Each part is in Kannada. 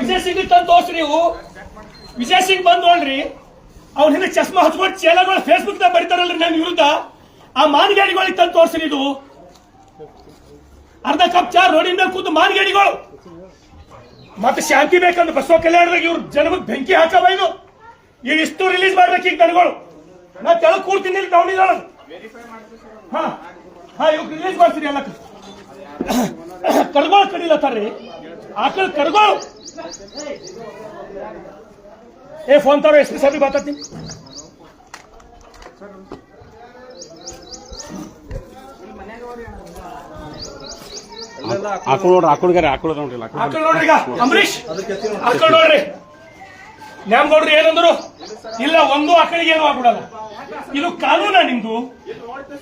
ವಿಜಯ್ ಸಿಂಗ್ ತಂದು ತೋರ್ಸ್ರಿ ನೀವು ವಿಜಯ್ ಸಿಂಗ್ ಬಂದ್ ನೋಡ್ರಿ, ಅವ್ನ ಹಿಂದೆ ಚಸ್ಮಾ ಹಚ್ಕೊಂಡು ಚೇಲಗಳು ಫೇಸ್ಬುಕ್ ದಾಗ ಬರೀತಾರಲ್ರಿ ನನ್ನ ವಿರುದ್ಧ. ಆ ಮಾನಗಾಡಿಗಳಿಗೆ ತಂದು ತೋರ್ಸ್ರಿ ಇದು. ಅರ್ಧ ಕಪ್ ಚಾ ರೋಡಿನ ಕೂತು ಮಾನಗಾಡಿಗಳು. ಮತ್ತೆ ಶಾಂತಿ ಬೇಕಂದ್ರೆ ಬಸವ ಕಲ್ಯಾಣದಾಗ ಇವ್ರು ಜನಕ್ಕೆ ಬೆಂಕಿ ಹಾಕವ ಇದು. ಈಗ ಇಷ್ಟು ರಿಲೀಸ್ ಮಾಡ್ಬೇಕು ಈಗ ದನಗಳು ನಾ ತೆಳಗ್ ಕೂಡ್ತೀನಿ ಇಲ್ಲಿ ದವಣಿದೊಳಗ ಹಾ ಹಾ ಇವ್ ರಿಲೀಸ್ ಮಾಡ್ತೀನಿ ಎಲ್ಲ ಕರ್ಗೋಳ್ ಕಡಿಲತ್ತಾರ್ರಿ ಆಕಳ ಕರ್ಗೋಳು. ಏ ಫೋನ್ ತಾರೋ ಎಸ್ ಪಿ ಸಾಹೇಬ್ ಮಾತಾಡ್ತೀನಿ. ಆಕಳು ನೋಡ್ರಿ ಆಕಳುಗಾರೆ ಆಕಳು ನೋಡ್ರಿ ಆಕಳು ನೋಡ್ರಿ ಈಗ ಅಂಬರೀಶ್ ಆಕಳ ನೋಡ್ರಿ. ನ್ಯಾಮಗೌಡ್ರಿ ಏನಂದ್ರು ಇಲ್ಲ ಒಂದು ಆಕಳಿಗೆ ಏನು ಆಗ್ಬಿಡಲ್ಲ. ಇದು ಕಾನೂನ ನಿಮ್ದು.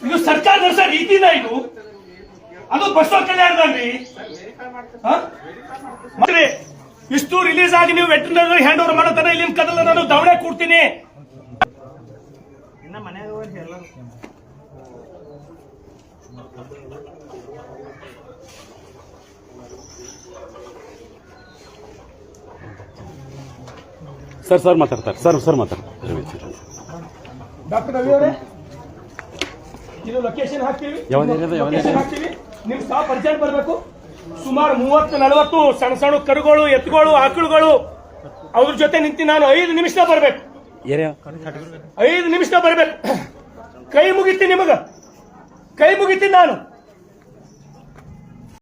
ಇದು ಸರ್ಕಾರ ನಡೆಸ ರೀತಿನ ಇದು. ಅದು ಬಸವ ಕಲ್ಯಾಣದಲ್ಲಿ. ಹ? ಮತ್ತೆ ಇಷ್ಟು ರಿಲೀಸ್ ಆಗಿ ನೀವು ವೆಟರ್ನರಿ ಹ್ಯಾಂಡ್ ಓವರ್ ಮಾಡೋ ತರ ಇಲ್ಲಿನ ಕದಲ ನಾನು ದವಡೆ ಕೊಡ್ತೀನಿ. ಸರ್ ಸರ್ ಮಾತಾಡ್ತಾರೆ. ಸರ್ ಸರ್ ಮಾತಾಡ್ತಾರೆ. ಡಾಕ್ಟರ್ ರವಿ ಅವರೇ ಇದು ಲೊಕೇಶನ್ ಹಾಕ್ತೀವಿ. ಯಾವ ಏರಿಯಾದ? ಯಾವ ಪರಿಚಯ ಬರಬೇಕು? ಸುಮಾರು ಮೂವತ್ತು ನಲವತ್ತು ಸಣ್ಣ ಸಣ್ಣ ಕರುಗಳು ಎತ್ತುಗಳು ಆಕಳುಗಳು ಅವ್ರ ಜೊತೆ ನಿಂತು ನಾನು ಐದು ನಿಮಿಷ ಬರ್ಬೇಕು. ಐದು ನಿಮಿಷ ಬರಬೇಕು. ಕೈ ಮುಗಿತೀನಿ ನಿಮಗ. ಕೈ ಮುಗಿತೀನಿ ನಾನು.